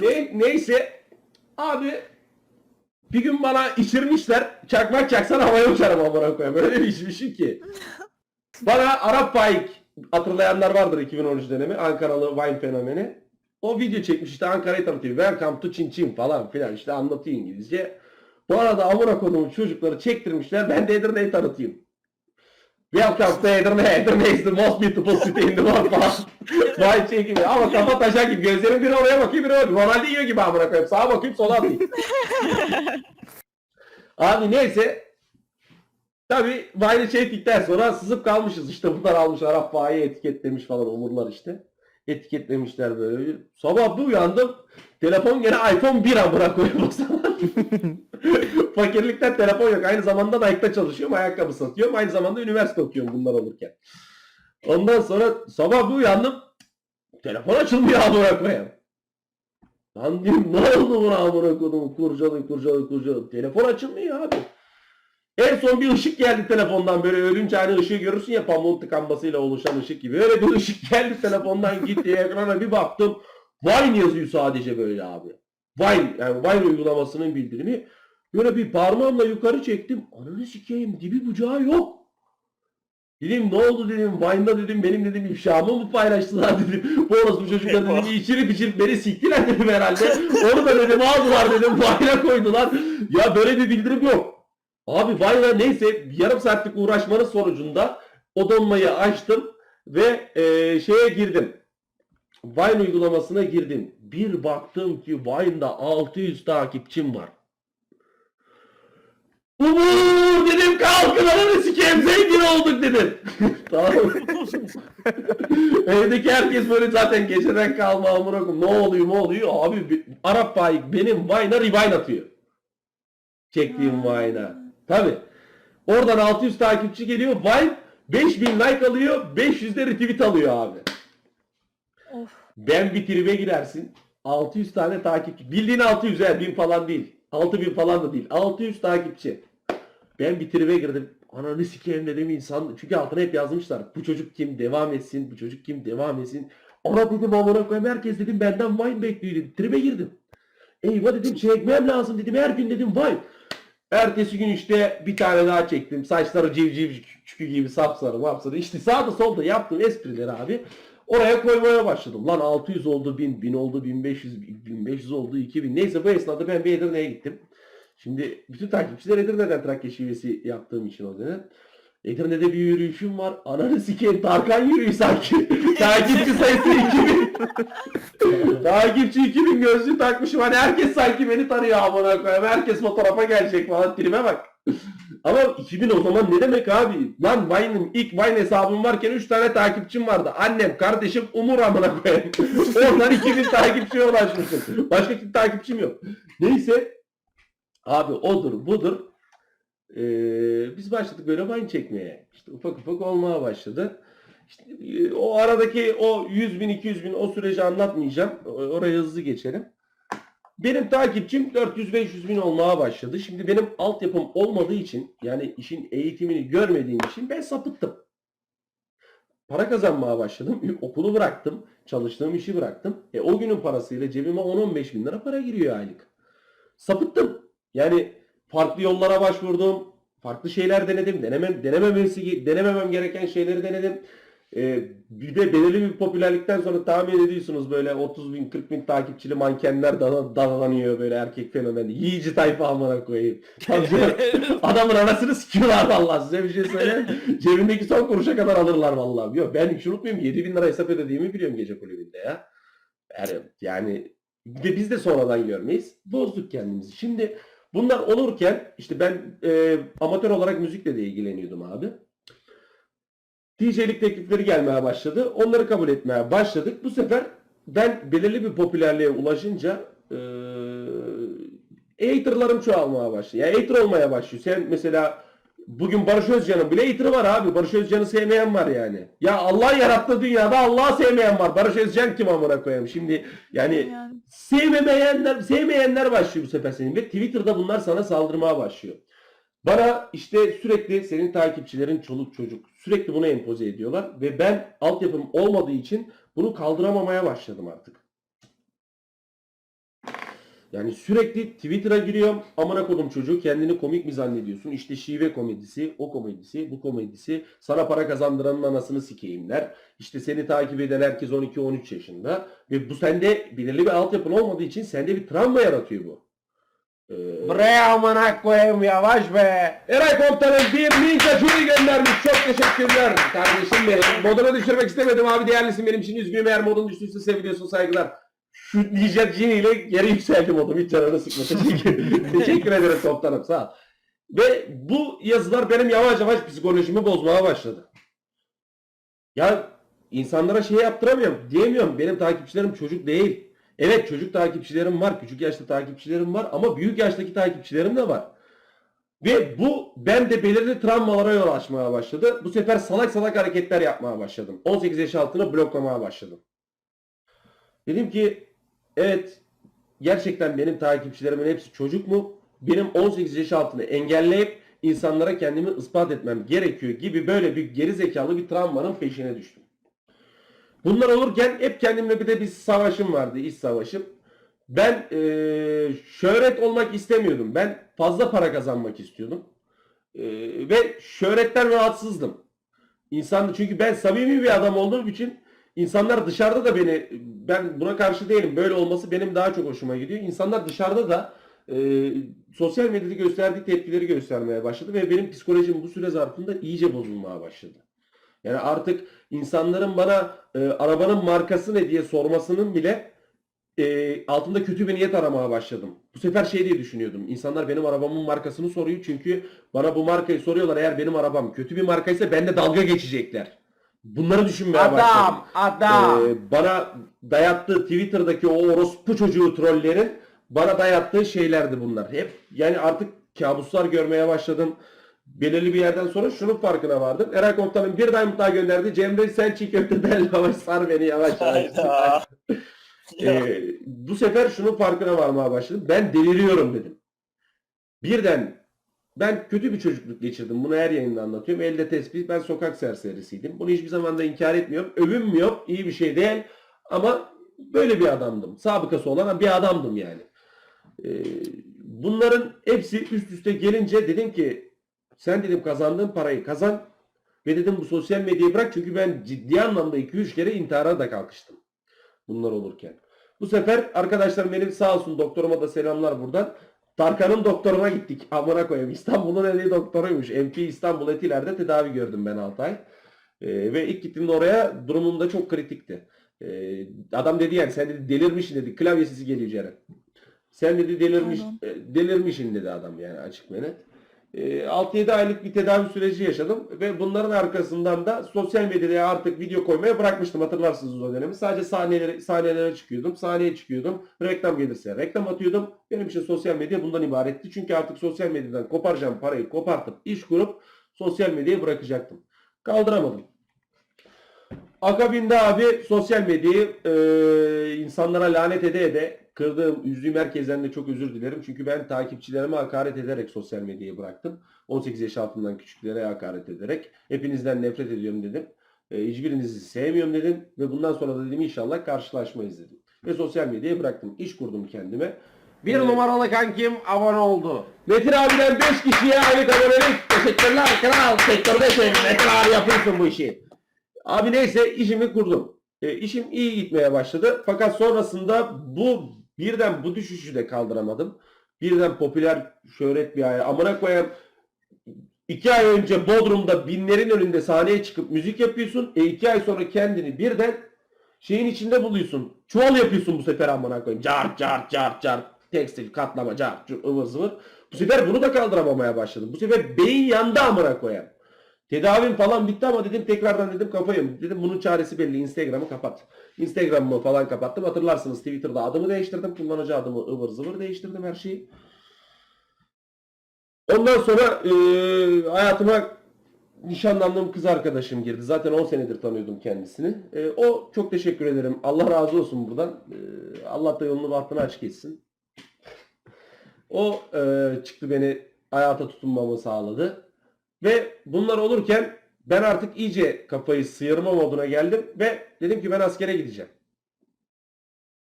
Ne, neyse abi bir gün bana içirmişler. Çakmak çaksan havaya uçarım amına koyayım. Öyle bir içmişim ki. Bana Arap Faik hatırlayanlar vardır 2013 dönemi. Ankaralı Wine fenomeni. O video çekmiş işte Ankara'yı tanıtıyor. Welcome to Çin Çin falan filan işte anlatıyor İngilizce. Bu arada amına koyduğum çocukları çektirmişler. Ben de Edirne'yi tanıtayım. Welcome to Edirne. Edirne is the most beautiful city in the world falan. Vay şey gibi ama kafa taşa gibi. Gözlerim biri oraya bakıyor biri oraya. Ronaldinho gibi amına koyayım. Sağa bakayım sola atayım. Abi neyse. Tabi Vine'ı çektikten sonra sızıp kalmışız. İşte bunlar almış Arap bayi etiketlemiş falan umurlar işte. Etiketlemişler böyle. Sabah bir uyandım. Telefon gene iPhone 1 amına koyayım o zaman. Fakirlikten telefon yok. Aynı zamanda Nike'da çalışıyorum. Ayakkabı satıyorum. Aynı zamanda üniversite okuyorum bunlar olurken. Ondan sonra sabah bir uyandım. Telefon açılmıyor amına koyayım. Lan diyorum ne oldu buna amına koydum kurcalı kurcalı kurcalı. Telefon açılmıyor abi. En son bir ışık geldi telefondan böyle ölünce hani ışığı görürsün ya pamuğun tıkanmasıyla oluşan ışık gibi. Öyle bir ışık geldi telefondan gitti ekrana bir baktım. Vine yazıyor sadece böyle abi. Vine yani Vine uygulamasının bildirimi. Böyle bir parmağımla yukarı çektim. Ananı sikeyim dibi bucağı yok. Dedim ne oldu dedim Vine'da dedim benim dedim ifşamı mı paylaştılar dedim. Bu orası bu çocuklar dedim içirip içirip beni siktiler dedim herhalde. Onu da dedim aldılar dedim Vine'a koydular. Ya böyle bir bildirim yok. Abi Vine'a neyse yarım saatlik uğraşmanın sonucunda o donmayı açtım ve eee, şeye girdim. Vine uygulamasına girdim. Bir baktım ki Vine'da 600 takipçim var. Umur dedim kalkın ananı sikeyim zengin olduk dedim. tamam? Evdeki herkes böyle zaten geceden kalma amına koyayım. Ne oluyor ne oluyor? Abi Arap Faik benim Vine'a rewind atıyor. Çektiğim Vine'a. Tabi. Oradan 600 takipçi geliyor. Vine 5000 like alıyor. 500 de retweet alıyor abi. Ben bir tribe girersin. 600 tane takipçi. Bildiğin 600 he, 1000 falan değil. 6000 falan da değil. 600 takipçi. Ben bir tribe girdim. Ananı sikeyim dedim insan. Çünkü altına hep yazmışlar. Bu çocuk kim devam etsin. Bu çocuk kim devam etsin. Ona dedim amına koyayım. Herkes dedim benden Vine bekliyor dedim. Tribe girdim. Eyvah dedim çekmem lazım dedim. Her gün dedim Vine. Ertesi gün işte bir tane daha çektim. Saçları civciv çükü gibi sapsarı mapsarı. İşte sağda solda yaptığım esprileri abi. Oraya koymaya başladım. Lan 600 oldu 1000, 1000 oldu 1500, 1500 oldu 2000. Neyse bu esnada ben bir Edirne'ye gittim. Şimdi bütün takipçiler Edirne'den Trakya şivesi yaptığım için o dönem. Edirne'de bir yürüyüşüm var. Ananı sikeyim Tarkan yürüyüş sanki. Takipçi sayısı 2000. Takipçi 2000 gözlüğü takmışım. Hani herkes sanki beni tanıyor amına koyayım. Herkes fotoğrafa gelecek falan. Trime bak. Ama 2000 o zaman ne demek abi? Lan Vine'ım ilk Vine hesabım varken 3 tane takipçim vardı. Annem, kardeşim, Umur amına koyayım. Oradan 2000 takipçiye ulaşmışım. Başka kim takipçim yok. Neyse. Abi odur budur. Ee, biz başladık böyle Vine çekmeye. İşte ufak ufak olmaya başladı. İşte, e, o aradaki o 100 bin 200 bin o süreci anlatmayacağım. Oraya hızlı geçelim. Benim takipçim 400-500 bin olmaya başladı. Şimdi benim altyapım olmadığı için yani işin eğitimini görmediğim için ben sapıttım. Para kazanmaya başladım. Okulu bıraktım. Çalıştığım işi bıraktım. E o günün parasıyla cebime 10-15 bin lira para giriyor aylık. Sapıttım. Yani farklı yollara başvurdum. Farklı şeyler denedim. Denemem, denememesi, denememem gereken şeyleri denedim. Ee, bir de belirli bir popülerlikten sonra tahmin ediyorsunuz böyle 30 bin 40 bin takipçili mankenler danalanıyor böyle erkek fenomeni. Yiyici tayfa amına koyayım. Adamın anasını sikiyorlar vallahi size bir şey söyleyeyim. Cebindeki son kuruşa kadar alırlar vallahi. Yok ben hiç unutmayayım 7 bin lira hesap ödediğimi biliyorum gece kulübünde ya. Yani, yani ve biz de sonradan görmeyiz. Bozduk kendimizi. Şimdi bunlar olurken işte ben e, amatör olarak müzikle de ilgileniyordum abi. DJ'lik teklifleri gelmeye başladı. Onları kabul etmeye başladık. Bu sefer ben belirli bir popülerliğe ulaşınca eee haterlarım çoğalmaya başlıyor. Yani hater olmaya başlıyor. Sen mesela bugün Barış Özcan'ın bile haterı var abi. Barış Özcan'ı sevmeyen var yani. Ya Allah yarattığı dünyada Allah'ı sevmeyen var. Barış Özcan kim amına koyayım? Şimdi yani Yani. sevmemeyenler, sevmeyenler başlıyor bu sefer senin ve Twitter'da bunlar sana saldırmaya başlıyor. Bana işte sürekli senin takipçilerin çoluk çocuk sürekli bunu empoze ediyorlar ve ben altyapım olmadığı için bunu kaldıramamaya başladım artık. Yani sürekli Twitter'a giriyorum. Amına kodum çocuğu kendini komik mi zannediyorsun? İşte şive komedisi, o komedisi, bu komedisi. Sana para kazandıranın anasını sikeyimler. İşte seni takip eden herkes 12-13 yaşında. Ve bu sende belirli bir altyapın olmadığı için sende bir travma yaratıyor bu. Ee, Bre amına koyayım yavaş be. Eray Komutanım bir ninja jüri göndermiş. Çok teşekkürler kardeşim benim. Moduna düşürmek istemedim abi değerlisin benim için üzgünüm eğer modun düştüyse seviliyorsun saygılar. Şu ninja Jin ile geri yükseldi modum hiç canını sıkma. Teşekkür, teşekkür ederim komutanım sağ ol. Ve bu yazılar benim yavaş yavaş psikolojimi bozmaya başladı. Ya insanlara şey yaptıramıyorum diyemiyorum. Benim takipçilerim çocuk değil. Evet çocuk takipçilerim var. Küçük yaşta takipçilerim var. Ama büyük yaştaki takipçilerim de var. Ve bu bende belirli travmalara yol açmaya başladı. Bu sefer salak salak hareketler yapmaya başladım. 18 yaş altını bloklamaya başladım. Dedim ki evet gerçekten benim takipçilerimin hepsi çocuk mu? Benim 18 yaş altını engelleyip insanlara kendimi ispat etmem gerekiyor gibi böyle bir geri zekalı bir travmanın peşine düştüm. Bunlar olurken hep kendimle bir de bir savaşım vardı, iç savaşım. Ben eee, şöhret olmak istemiyordum. Ben fazla para kazanmak istiyordum. Eee, ve şöhretten rahatsızdım. İnsan çünkü ben samimi bir adam olduğum için insanlar dışarıda da beni ben buna karşı değilim. Böyle olması benim daha çok hoşuma gidiyor. İnsanlar dışarıda da eee, sosyal medyada gösterdiği tepkileri göstermeye başladı ve benim psikolojim bu süre zarfında iyice bozulmaya başladı. Yani artık insanların bana e, arabanın markası ne diye sormasının bile e, altında kötü bir niyet aramaya başladım. Bu sefer şey diye düşünüyordum. İnsanlar benim arabamın markasını soruyor çünkü bana bu markayı soruyorlar. Eğer benim arabam kötü bir markaysa benimle dalga geçecekler. Bunları düşünmeye başladım. Adam adam. Ee, bana dayattığı Twitter'daki o orospu çocuğu trollerin bana dayattığı şeylerdi bunlar. Hep yani artık kabuslar görmeye başladım. Belirli bir yerden sonra şunun farkına vardım. Eray Komutanım bir diamond daha gönderdi. Cemre sen çiğ köfteden yavaş sar beni yavaş yavaş. Ee, bu sefer şunun farkına varmaya başladım. Ben deliriyorum dedim. Birden ben kötü bir çocukluk geçirdim. Bunu her yayında anlatıyorum. Elde tespih. Ben sokak serserisiydim. Bunu hiçbir zaman da inkar etmiyorum. Övünmüyorum. İyi bir şey değil. Ama böyle bir adamdım. Sabıkası olan bir adamdım yani. Ee, bunların hepsi üst üste gelince dedim ki sen dedim kazandığın parayı kazan ve dedim bu sosyal medyayı bırak çünkü ben ciddi anlamda 2-3 kere intihara da kalkıştım. Bunlar olurken. Bu sefer arkadaşlarım benim sağ olsun doktoruma da selamlar buradan. Tarkan'ın doktoruna gittik. Amına koyayım. İstanbul'un en iyi doktoruymuş. MP İstanbul Etiler'de tedavi gördüm ben 6 ay. Ee, ve ilk gittiğimde oraya durumum da çok kritikti. Ee, adam dedi yani sen dedi delirmişsin dedi. Klavye sesi geliyor Ceren. Sen dedi delirmiş, Pardon. e, delirmişsin dedi adam yani açık. E, 6-7 aylık bir tedavi süreci yaşadım ve bunların arkasından da sosyal medyaya artık video koymaya bırakmıştım hatırlarsınız o dönemi. Sadece sahnelere, sahnelere çıkıyordum, sahneye çıkıyordum, reklam gelirse reklam atıyordum. Benim için sosyal medya bundan ibaretti. Çünkü artık sosyal medyadan koparacağım parayı kopartıp iş kurup sosyal medyayı bırakacaktım. Kaldıramadım. Akabinde abi sosyal medyayı e, insanlara lanet ede ede kırdığım, üzdüğüm herkesten de çok özür dilerim. Çünkü ben takipçilerime hakaret ederek sosyal medyayı bıraktım. 18 yaş altından küçüklere hakaret ederek. Hepinizden nefret ediyorum dedim. E, hiçbirinizi sevmiyorum dedim. Ve bundan sonra da dedim inşallah karşılaşmayız dedim. Ve sosyal medyayı bıraktım. İş kurdum kendime. Bir Ee, numaralı kankim abone oldu. Metin abiden 5 kişiye aylık abonelik. Teşekkürler kral. Sektördesin. Metin abi yapıyorsun bu işi. Abi neyse işimi kurdum. E, işim iyi gitmeye başladı. Fakat sonrasında bu birden bu düşüşü de kaldıramadım. Birden popüler şöhret bir ay. Amına koyayım. İki ay önce Bodrum'da binlerin önünde sahneye çıkıp müzik yapıyorsun. E iki ay sonra kendini birden şeyin içinde buluyorsun. Çuval yapıyorsun bu sefer amına koyayım. Cart cart cart cart. Tekstil, katlama, cart, curt, ıvır zıvır. Bu sefer bunu da kaldıramamaya başladım. Bu sefer beyin yandı amına koyayım. Tedavim falan bitti ama dedim tekrardan dedim kafayım. Dedim bunun çaresi belli. Instagram'ı kapat. Instagram'ımı falan kapattım. Hatırlarsınız Twitter'da adımı değiştirdim. Kullanıcı adımı ıvır zıvır değiştirdim her şeyi. Ondan sonra eee, hayatıma nişanlandığım kız arkadaşım girdi. Zaten 10 senedir tanıyordum kendisini. Eee, o çok teşekkür ederim. Allah razı olsun buradan. Eee, Allah da yolunu bahtını açık etsin. O eee, çıktı beni hayata tutunmamı sağladı. Ve bunlar olurken ben artık iyice kafayı sıyırma moduna geldim ve dedim ki ben askere gideceğim.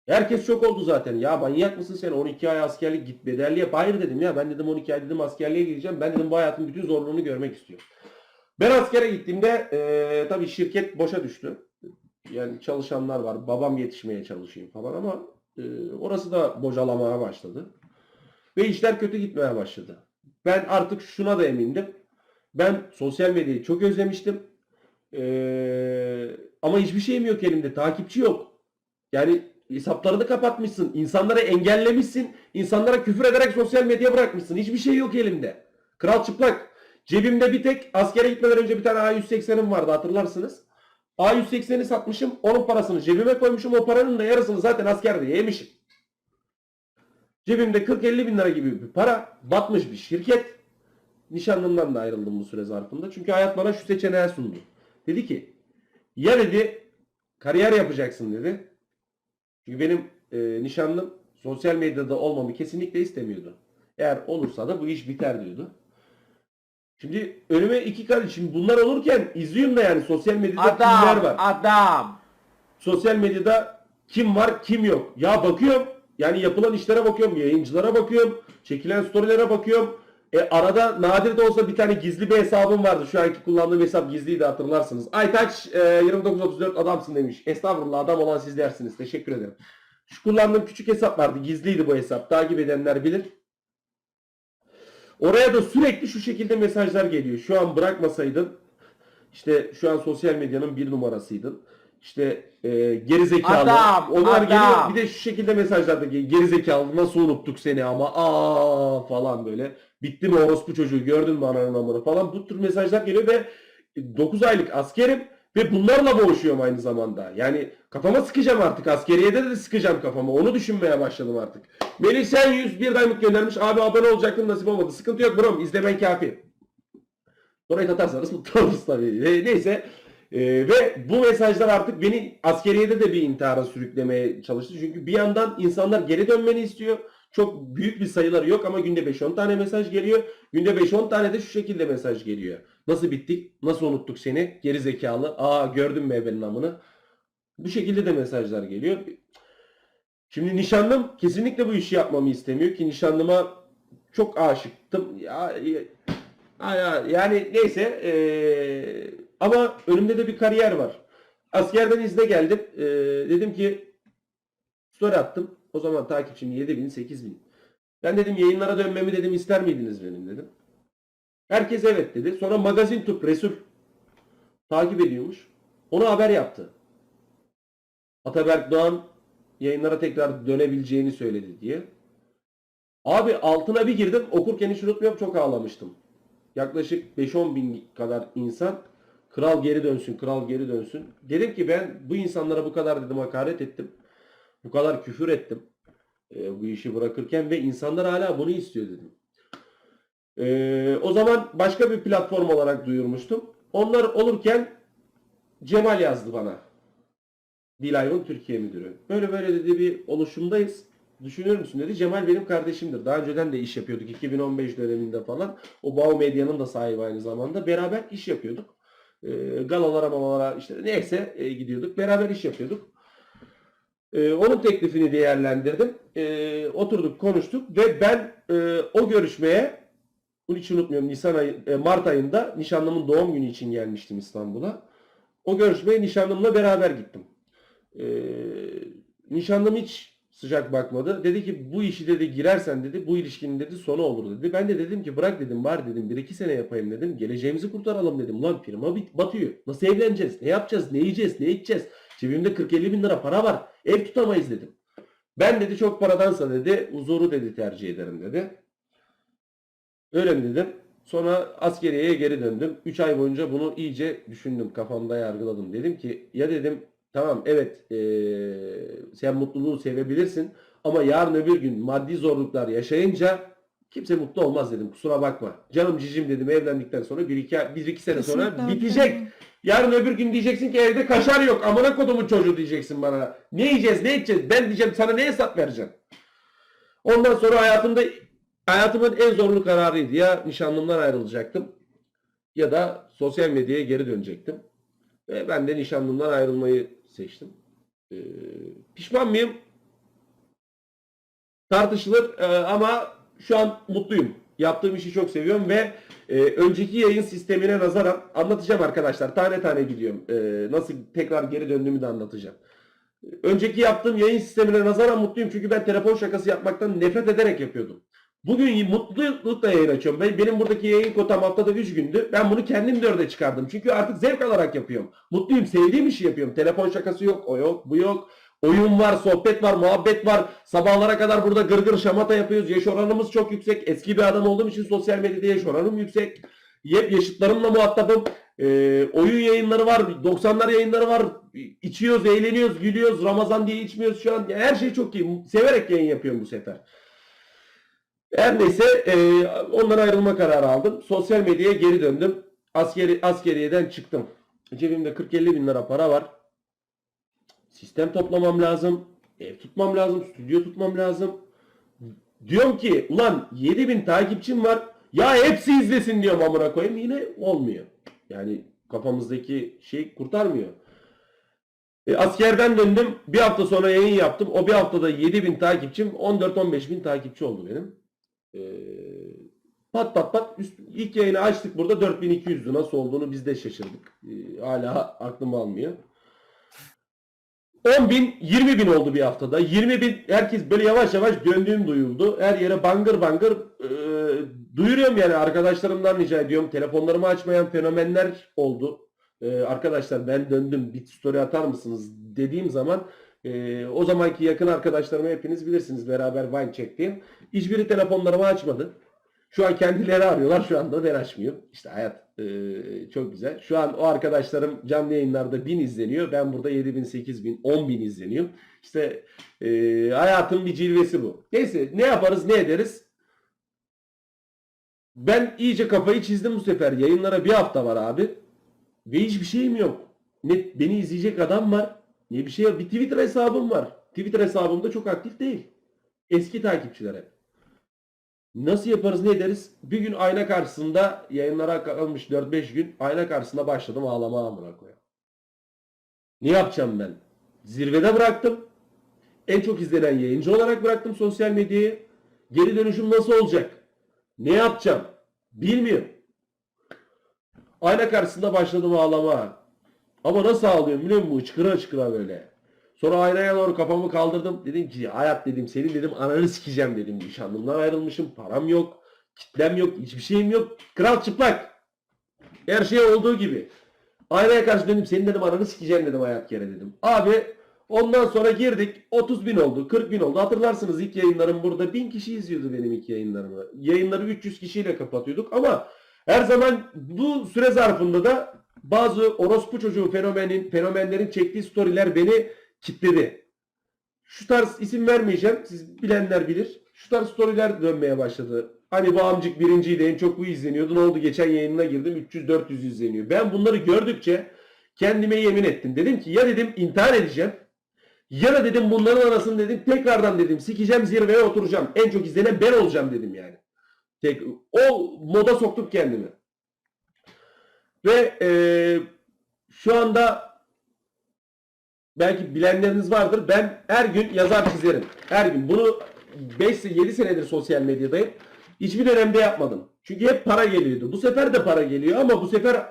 Herkes çok oldu zaten. Ya manyak mısın sen 12 ay askerlik git bedelli yap. Hayır dedim ya ben dedim 12 ay dedim askerliğe gideceğim. Ben dedim bu hayatın bütün zorluğunu görmek istiyorum. Ben askere gittiğimde eee tabii şirket boşa düştü. Yani çalışanlar var. Babam yetişmeye çalışayım falan ama eee, orası da bocalamaya başladı. Ve işler kötü gitmeye başladı. Ben artık şuna da emindim. Ben sosyal medyayı çok özlemiştim. Eee, ama hiçbir şeyim yok elimde. Takipçi yok. Yani hesaplarını kapatmışsın. insanları engellemişsin. insanlara küfür ederek sosyal medya bırakmışsın. Hiçbir şey yok elimde. Kral çıplak. Cebimde bir tek askere gitmeden önce bir tane A180'im vardı hatırlarsınız. A180'i satmışım. Onun parasını cebime koymuşum. O paranın da yarısını zaten askerde yemişim. Cebimde 40-50 bin lira gibi bir para. Batmış bir şirket. Nişanlımdan da ayrıldım bu süre zarfında. Çünkü hayat bana şu seçeneği sundu. Dedi ki ya dedi kariyer yapacaksın dedi. Çünkü benim e, nişanlım sosyal medyada olmamı kesinlikle istemiyordu. Eğer olursa da bu iş biter diyordu. Şimdi önüme iki kardeş. Şimdi bunlar olurken izliyorum da yani sosyal medyada kimler Adam, var. adam. Sosyal medyada kim var kim yok. Ya bakıyorum yani yapılan işlere bakıyorum. Yayıncılara bakıyorum. Çekilen storylere bakıyorum. E arada nadir de olsa bir tane gizli bir hesabım vardı. Şu anki kullandığım hesap gizliydi hatırlarsınız. Aytaç e, 2934 adamsın demiş. Estağfurullah adam olan siz dersiniz. Teşekkür ederim. Şu kullandığım küçük hesap vardı. Gizliydi bu hesap. Takip edenler bilir. Oraya da sürekli şu şekilde mesajlar geliyor. Şu an bırakmasaydın işte şu an sosyal medyanın bir numarasıydın. İşte e, gerizekalı. Adam, Onlar adam. geliyor. Bir de şu şekilde mesajlar da geliyor. Gerizekalı nasıl unuttuk seni ama aa falan böyle. Bitti mi orospu çocuğu gördün mü ananın amını falan. Bu tür mesajlar geliyor ve 9 aylık askerim ve bunlarla boğuşuyorum aynı zamanda. Yani kafama sıkacağım artık. Askeriyede de sıkacağım kafama. Onu düşünmeye başladım artık. Melih sen 101 diamond göndermiş. Abi abone olacaktım nasip olmadı. Sıkıntı yok brom. İzlemen kafi. Donate atarsanız mutlu oluruz tabii. Neyse. E, ve bu mesajlar artık beni askeriyede de bir intihara sürüklemeye çalıştı. Çünkü bir yandan insanlar geri dönmeni istiyor. Çok büyük bir sayıları yok ama günde 5-10 tane mesaj geliyor. Günde 5-10 tane de şu şekilde mesaj geliyor. Nasıl bittik? Nasıl unuttuk seni? Geri zekalı. Aa gördün mü ebenin amını? Bu şekilde de mesajlar geliyor. Şimdi nişanlım kesinlikle bu işi yapmamı istemiyor ki nişanlıma çok aşıktım. Ya, ya, ya- yani neyse eee, ama önümde de bir kariyer var. Askerden izne geldim. Eee, dedim ki story attım. O zaman takipçim 7000 8000. Ben dedim yayınlara dönmemi dedim ister miydiniz benim dedim. Herkes evet dedi. Sonra magazin tup Resul takip ediyormuş. Onu haber yaptı. Ataberk Doğan yayınlara tekrar dönebileceğini söyledi diye. Abi altına bir girdim. Okurken hiç unutmuyorum çok ağlamıştım. Yaklaşık 5-10 bin kadar insan kral geri dönsün, kral geri dönsün. Dedim ki ben bu insanlara bu kadar dedim hakaret ettim. Bu kadar küfür ettim. e, bu işi bırakırken ve insanlar hala bunu istiyor dedim. E, o zaman başka bir platform olarak duyurmuştum. Onlar olurken Cemal yazdı bana. Dilay'ın Türkiye müdürü. Böyle böyle dedi bir oluşumdayız. Düşünür müsün dedi. Cemal benim kardeşimdir. Daha önceden de iş yapıyorduk 2015 döneminde falan. O Bao Medya'nın da sahibi aynı zamanda. Beraber iş yapıyorduk. E, galalara mamalara işte neyse e, gidiyorduk. Beraber iş yapıyorduk. E, onun teklifini değerlendirdim. E, oturduk konuştuk ve ben e, o görüşmeye bunu hiç unutmuyorum. Nisan ayı, e, Mart ayında nişanlımın doğum günü için gelmiştim İstanbul'a. O görüşmeye nişanlımla beraber gittim. Ee, nişanlım hiç sıcak bakmadı. Dedi ki bu işi dedi girersen dedi bu ilişkinin dedi sonu olur dedi. Ben de dedim ki bırak dedim var dedim bir iki sene yapayım dedim. Geleceğimizi kurtaralım dedim. Ulan firma bit batıyor. Nasıl evleneceğiz? Ne yapacağız? Ne yiyeceğiz? Ne içeceğiz? Cebimde 40-50 bin lira para var. Ev tutamayız dedim. Ben dedi çok paradansa dedi huzuru dedi tercih ederim dedi. Öyle mi dedim. Sonra askeriyeye geri döndüm. 3 ay boyunca bunu iyice düşündüm. Kafamda yargıladım. Dedim ki ya dedim tamam evet eee, sen mutluluğu sevebilirsin ama yarın öbür gün maddi zorluklar yaşayınca kimse mutlu olmaz dedim. Kusura bakma. Canım cicim dedim evlendikten sonra 1 2 1 2 sene sonra Kesinlikle bitecek. haklı. Yarın öbür gün diyeceksin ki evde kaşar yok. Amına kodumun çocuğu diyeceksin bana. Ne yiyeceğiz, ne içeceğiz? Ben diyeceğim sana ne hesap vereceğim? Ondan sonra hayatımda hayatımın en zorlu kararıydı. Ya nişanlımdan ayrılacaktım ya da sosyal medyaya geri dönecektim. Ve ben de nişanlımdan ayrılmayı seçtim. Ee, pişman mıyım? Tartışılır e, ama şu an mutluyum. Yaptığım işi çok seviyorum ve e, önceki yayın sistemine nazaran anlatacağım arkadaşlar. Tane tane gidiyorum. E, nasıl tekrar geri döndüğümü de anlatacağım. Önceki yaptığım yayın sistemine nazaran mutluyum çünkü ben telefon şakası yapmaktan nefret ederek yapıyordum. Bugün mutlulukla yayın açıyorum. Ben, benim buradaki yayın kotam haftada 3 gündü. Ben bunu kendim dörde çıkardım. Çünkü artık zevk alarak yapıyorum. Mutluyum. Sevdiğim işi yapıyorum. Telefon şakası yok. O yok. Bu yok. Oyun var, sohbet var, muhabbet var. Sabahlara kadar burada gırgır şamata yapıyoruz. Yaş oranımız çok yüksek. Eski bir adam olduğum için sosyal medyada yaş oranım yüksek. Yep yaşıtlarımla muhatabım. Ee, oyun yayınları var. 90'lar yayınları var. İçiyoruz, eğleniyoruz, gülüyoruz. Ramazan diye içmiyoruz şu an. Her şey çok iyi. Severek yayın yapıyorum bu sefer. Her neyse e, ondan ayrılma kararı aldım. Sosyal medyaya geri döndüm. Askeri, askeriyeden çıktım. Cebimde 40-50 bin lira para var. Sistem toplamam lazım. Ev tutmam lazım. Stüdyo tutmam lazım. Diyorum ki ulan 7 bin takipçim var. Ya hepsi izlesin diyorum amına koyayım. Yine olmuyor. Yani kafamızdaki şey kurtarmıyor. E, askerden döndüm. Bir hafta sonra yayın yaptım. O bir haftada 7 bin takipçim 14-15 bin takipçi oldu benim. E, pat pat pat üst, ilk yayını açtık burada 4200'dü. Nasıl olduğunu biz de şaşırdık. E, hala aklım almıyor. 10 bin, 20 bin oldu bir haftada. 20 bin, herkes böyle yavaş yavaş döndüğüm duyuldu. Her yere bangır bangır e, duyuruyorum yani arkadaşlarımdan rica ediyorum. Telefonlarımı açmayan fenomenler oldu. E, arkadaşlar ben döndüm bir story atar mısınız dediğim zaman e, o zamanki yakın arkadaşlarımı hepiniz bilirsiniz beraber Vine çektiğim. Hiçbiri telefonlarımı açmadı. Şu an kendileri arıyorlar. Şu anda ben açmıyorum. İşte hayat e, çok güzel. Şu an o arkadaşlarım canlı yayınlarda 1000 izleniyor. Ben burada 7000, 8000, 10000 izleniyorum. İşte e, hayatın bir cilvesi bu. Neyse ne yaparız ne ederiz. Ben iyice kafayı çizdim bu sefer. Yayınlara bir hafta var abi. Ve hiçbir şeyim yok. Ne beni izleyecek adam var. Ne bir şey yok. Bir Twitter hesabım var. Twitter hesabım da çok aktif değil. Eski takipçilere. Nasıl yaparız ne ederiz? Bir gün ayna karşısında yayınlara kalmış 4-5 gün ayna karşısında başladım ağlama amına koyayım. Ne yapacağım ben? Zirvede bıraktım. En çok izlenen yayıncı olarak bıraktım sosyal medyayı. Geri dönüşüm nasıl olacak? Ne yapacağım? Bilmiyorum. Ayna karşısında başladım ağlama. Ama nasıl ağlıyorum biliyor musun? Çıkıra çıkıra böyle. Sonra aynaya doğru kafamı kaldırdım. Dedim ki hayat dedim senin dedim ananı sikeceğim dedim. Nişanlımdan ayrılmışım. Param yok. Kitlem yok. Hiçbir şeyim yok. Kral çıplak. Her şey olduğu gibi. Aynaya karşı döndüm. Senin dedim ananı sikeceğim dedim hayat kere dedim. Abi ondan sonra girdik. 30 bin oldu. 40 bin oldu. Hatırlarsınız ilk yayınlarım burada. 1000 kişi izliyordu benim ilk yayınlarımı. Yayınları 300 kişiyle kapatıyorduk ama her zaman bu süre zarfında da bazı orospu çocuğu fenomenin, fenomenlerin çektiği storyler beni kitledi. Şu tarz isim vermeyeceğim. Siz bilenler bilir. Şu tarz storyler dönmeye başladı. Hani bu amcık birinciydi en çok bu izleniyordu. Ne oldu? Geçen yayınına girdim 300-400 izleniyor. Ben bunları gördükçe kendime yemin ettim. Dedim ki ya dedim intihar edeceğim. Ya da dedim bunların arasını dedim tekrardan dedim sikeceğim zirveye oturacağım. En çok izlenen ben olacağım dedim yani. Tek, o moda soktum kendimi. Ve eee, şu anda belki bilenleriniz vardır. Ben her gün yazar çizerim. Her gün. Bunu 5-7 senedir sosyal medyadayım. Hiçbir dönemde yapmadım. Çünkü hep para geliyordu. Bu sefer de para geliyor ama bu sefer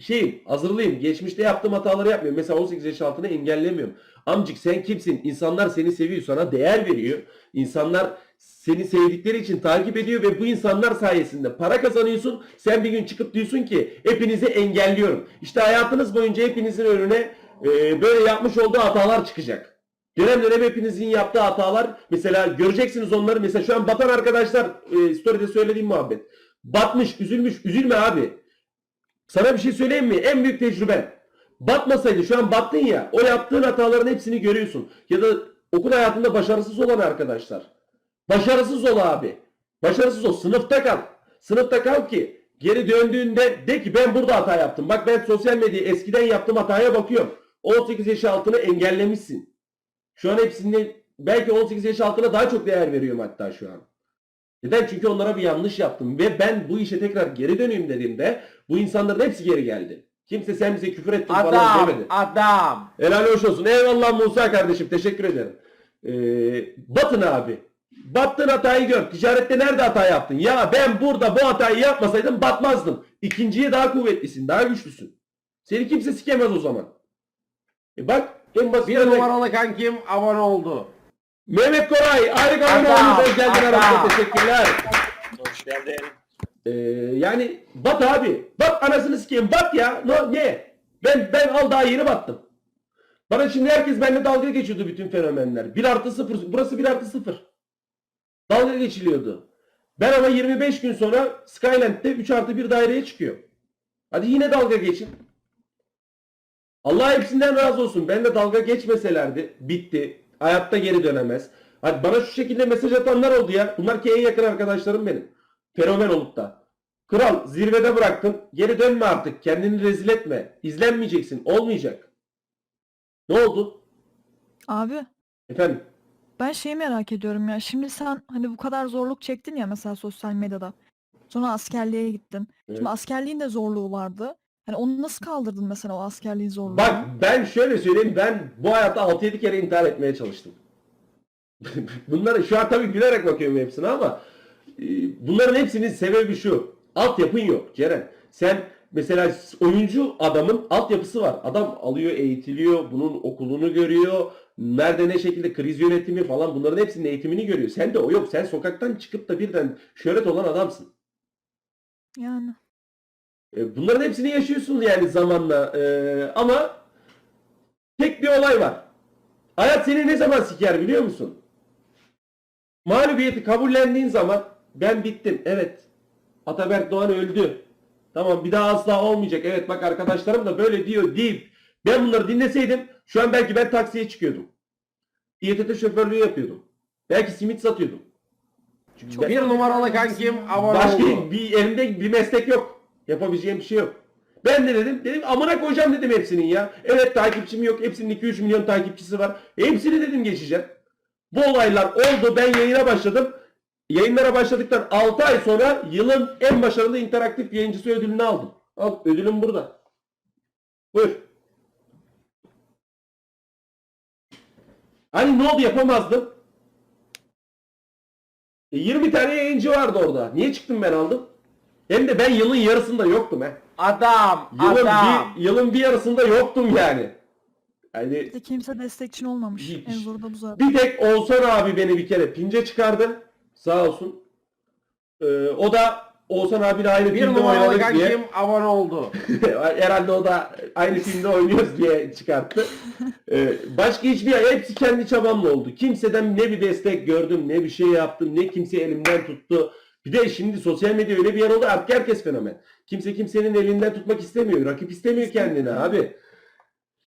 şeyim hazırlıyım. Geçmişte yaptığım hataları yapmıyorum. Mesela 18 yaş altını engellemiyorum. Amcık sen kimsin? İnsanlar seni seviyor. Sana değer veriyor. İnsanlar seni sevdikleri için takip ediyor ve bu insanlar sayesinde para kazanıyorsun. Sen bir gün çıkıp diyorsun ki hepinizi engelliyorum. İşte hayatınız boyunca hepinizin önüne e, böyle yapmış olduğu hatalar çıkacak. Dönem dönem hepinizin yaptığı hatalar mesela göreceksiniz onları mesela şu an batan arkadaşlar e, story'de söylediğim muhabbet. Batmış, üzülmüş. Üzülme abi. Sana bir şey söyleyeyim mi? En büyük tecrüben. Batmasaydı şu an battın ya. O yaptığın hataların hepsini görüyorsun. Ya da okul hayatında başarısız olan arkadaşlar. Başarısız ol abi. Başarısız ol. Sınıfta kal. Sınıfta kal ki geri döndüğünde de ki ben burada hata yaptım. Bak ben sosyal medyayı eskiden yaptığım hataya bakıyorum. 18 yaş altını engellemişsin. Şu an hepsinde belki 18 yaş altına daha çok değer veriyorum hatta şu an. Neden? Çünkü onlara bir yanlış yaptım ve ben bu işe tekrar geri döneyim dediğimde bu insanların hepsi geri geldi. Kimse sen bize küfür ettin falan Adam, demedi. adam. Helal hoş olsun. Eyvallah Musa kardeşim. Teşekkür ederim. Ee, Batın abi. Battığın hatayı gör. Ticarette nerede hata yaptın? Ya ben burada bu hatayı yapmasaydım batmazdım. İkinciye daha kuvvetlisin. Daha güçlüsün. Seni kimse sikemez o zaman. E bak en basit Bir örnek. numaralı kankim abone oldu. Mehmet Koray. Harika olmuş. Hoş geldin aramıza. Teşekkürler. Hoş geldin. Ee, yani bat abi. Bat anasını sikeyim. Bat ya. No, ne? Ben ben al daha yeni battım. Bana şimdi herkes benimle dalga geçiyordu bütün fenomenler. 1 artı 0. Burası 1 artı 0. Dalga geçiliyordu. Ben ama 25 gün sonra Skyland'de 3 artı 1 daireye çıkıyor. Hadi yine dalga geçin. Allah hepsinden razı olsun. Benimle dalga geçmeselerdi bitti. Hayatta geri dönemez. Hadi bana şu şekilde mesaj atanlar oldu ya. Bunlar ki en yakın arkadaşlarım benim. Fenomen olup da. Kral zirvede bıraktın. Geri dönme artık. Kendini rezil etme. İzlenmeyeceksin. Olmayacak. Ne oldu? Abi Efendim? ben şeyi merak ediyorum ya. Şimdi sen hani bu kadar zorluk çektin ya mesela sosyal medyada. Sonra askerliğe gittin. Evet. Şimdi askerliğin de zorluğu vardı. Hani onu nasıl kaldırdın mesela o askerliğin zorluğunu? Bak ben şöyle söyleyeyim. Ben bu hayatta 6-7 kere intihar etmeye çalıştım. Bunları şu an tabii gülerek bakıyorum hepsine ama e, bunların hepsinin sebebi şu. Altyapın yok Ceren. Sen mesela oyuncu adamın altyapısı var. Adam alıyor, eğitiliyor, bunun okulunu görüyor. Nerede ne şekilde kriz yönetimi falan bunların hepsinin eğitimini görüyor. Sen de o yok. Sen sokaktan çıkıp da birden şöhret olan adamsın. Yani. E, Bunların hepsini yaşıyorsun yani zamanla. E, ama tek bir olay var. Hayat seni ne zaman siker biliyor musun? Mağlubiyeti kabullendiğin zaman ben bittim. Evet. Ataberk Doğan öldü. Tamam bir daha asla olmayacak. Evet bak arkadaşlarım da böyle diyor deyip ben bunları dinleseydim şu an belki ben taksiye çıkıyordum. İETT şoförlüğü yapıyordum. Belki simit satıyordum. Çünkü Çok ben- Bir numaralı kankim abone Başka oldu. bir elimde bir meslek yok. Yapabileceğim bir şey yok. Ben de dedim, dedim amına koyacağım dedim hepsinin ya. Evet takipçim yok. Hepsinin 2-3 milyon takipçisi var. Hepsini dedim geçeceğim. Bu olaylar oldu. Ben yayına başladım. Yayınlara başladıktan 6 ay sonra yılın en başarılı interaktif yayıncısı ödülünü aldım. Al ödülüm burada. Buyur. Hani ne oldu yapamazdım? E, 20 tane yayıncı vardı orada. Niye çıktım ben aldım? Hem de ben yılın yarısında yoktum he. Adam, Yılın adam. bir, yılın bir yarısında yoktum yani. Yani Bir de kimse destekçin olmamış. Hiç. En zoru da bu zaten. bir tek Oğuzhan abi beni bir kere pince çıkardı. Sağ olsun. Ee, o da Oğuzhan abiyle aynı Bir filmde numaralı oynadık diye. kankim abone oldu. Herhalde o da aynı filmde oynuyoruz diye çıkarttı. Ee, başka hiçbir hepsi kendi çabamla oldu. Kimseden ne bir destek gördüm, ne bir şey yaptım, ne kimse elimden tuttu. Bir de şimdi sosyal medya öyle bir yer oldu artık herkes fenomen. Kimse kimsenin elinden tutmak istemiyor. Rakip istemiyor kendini abi.